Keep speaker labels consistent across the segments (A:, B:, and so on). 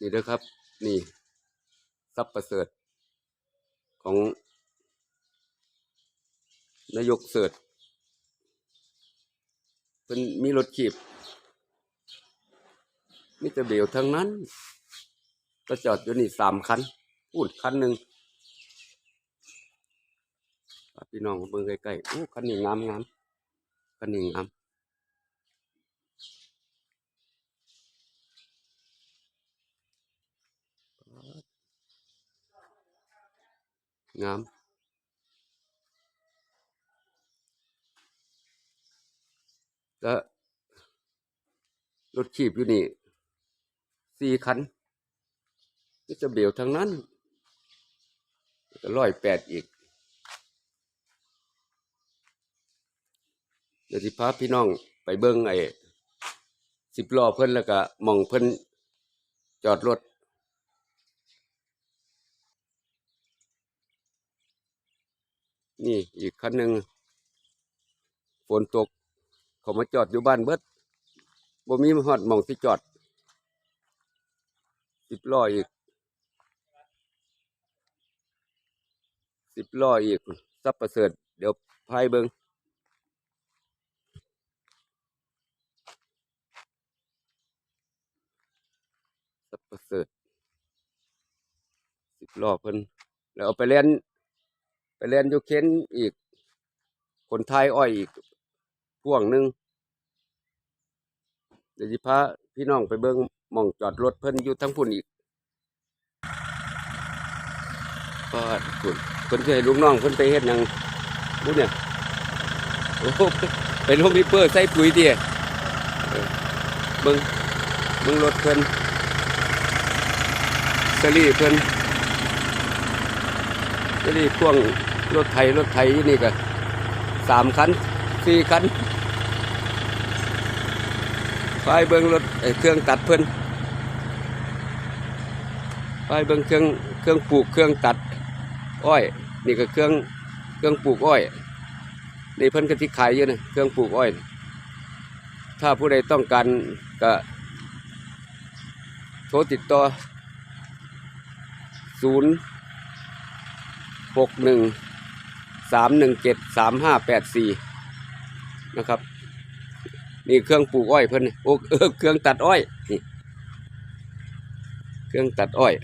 A: นี่เด้อครับ นี่ทรัพย์ประเสริฐ ของนายกเสิร์ชเป็นมีรถขีบมีแต่เบลทั้งนั้นก็จอดอยู่นี่สามคันพูดคันหนึ่งพี่น้องเบิ่งใกล้ๆโอ้คันนี้งามงามคันนี้งาม งาม ก็รถขีบอยู่นี่สี่คันก็จะเบียวทั้งนั้นก็ร้อยแปดอีก เดี๋ยวสิพาพี่น้องไปเบิ้งไอ้สิบล้อเพิ่นแล้วก็มองเพิ่นจอดรถ นี่อีกคันหนึ่งฝนตก เขามาจอดอยู่บ้านเบิดบ่มีหอดมองที่จอดสิบล้ออีกสิบล้ออีกซับประเสริฐเดี๋ยวพายเบิงซับประเสริฐสิบล้อเพิ่นแล้วเอาไปเล่น ไปเล่นอยูเค้นอีก คนไทยอ้อยอีกพ่วงหนึ่งเดี๋ยวสิพาพี่น้องไปเบิ้งมองจอดรถเพิ่นอยู่ทั้งพุ่นอีกก็พุ่นเพิ่นเคยลูกน้องเพิ่นไปเฮ็ดหยังรู้เนี่ยโอ้โหไปลงดิเปอร์ใส่ปุ๋ยเดียเบิ้งเบิ้งรถเพิ่นสลีเพิ่น ก็นี่พ่วงรถไถรถไถอยู่นี่ก็สามคันสี่คันไปเบิ้งรถเครื่องตัดเพิ่นไปเบิ้งเครื่องเครื่องปลูกเครื่องตัดอ้อย นี่ก็เครื่องเครื่องปลูกอ้อยนี่เพิ่นก็ที่ขายอยู่นะเครื่องปลูกอ้อย ถ้าผู้ใดต้องการก็โทรติดต่อศูนย์ หกหนึ่งสามหนึ่งเจ็ดสามห้าแปดสี่นะครับ นี่เครื่องปลูกอ้อยเพิ่นนี่โอ้เออเครื่องตัดอ้อยนี่เครื่องตัดอ้อย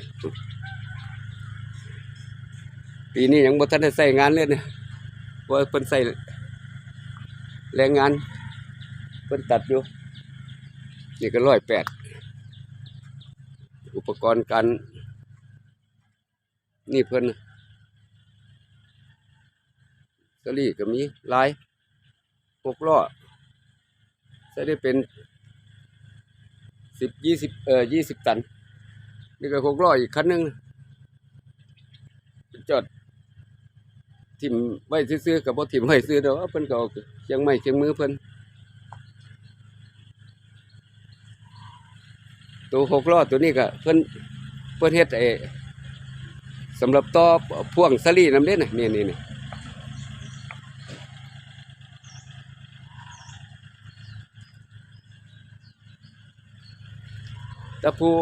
A: ปีนี้ยังบ่ทันได้ใส่งานเลยเนี่ยเพราะว่าเพิ่นใส่แรงงานเพิ่นตัดอยู่นี่ก็ร้อยแปดอุปกรณ์การนี่เพิ่นน่ะ สลีก็มีลายหกล้อใช้ได้เป็นสิบยี่สิบเอ่อยี่สิบตัน นี่ก็หกล้ออีกคันหนึ่งจอดทิมไว้ซื้อๆกับบ่ทิมไว้ซื้อเด้อเพิ่นก็เอาเชียงไม้เชียงมือเพิ่นตัวหกล้อตัวนี้ก็เพิ่นเพิ่นเฮ็ดไอ้สำหรับต่อพ่วงสลีน้ำเด้น่ะนี่นี่นี่ ต่ผู้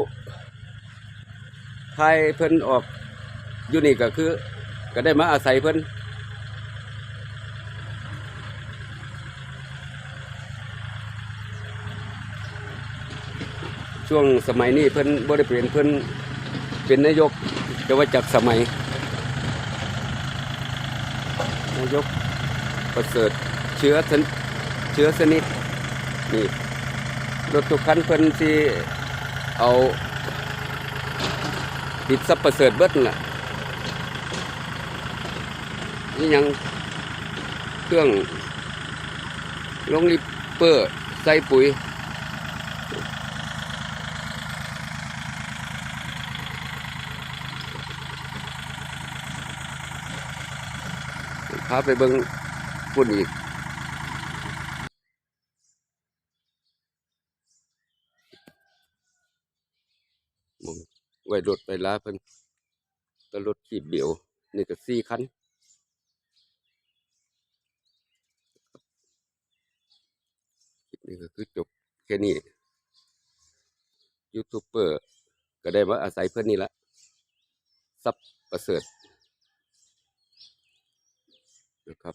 A: ไทยเพิ่นออกอยู่นี่ก็คือ ก็ได้มาอาศัยเพิ่นช่วงสมัยนี้เพิ่นบ่ได้เปลี่ยนเพิ่นเป็นนายกแต่ว่าจากสมัย นายกประเสริฐเชื้อสนเชื้อสนิทนี่รถทุกคันเพิ่นสิ เอาติดซับประเสริฐเบิดนั่นล่ะนี่ยังเครื่องลงลิปเปอร์ใส่ปุ๋ยพาไปเบิ่งปุ่นอีก หมอง ไว้รถไปลาเพิ่นก็รถขีบเบียว นี่ก็สี่คันนี้ก็คือจบแค่นี้ยูทูบเบอร์ก็ได้มาอาศัยเพื่อนนี่ละทรัพย์ประเสริฐนะครับ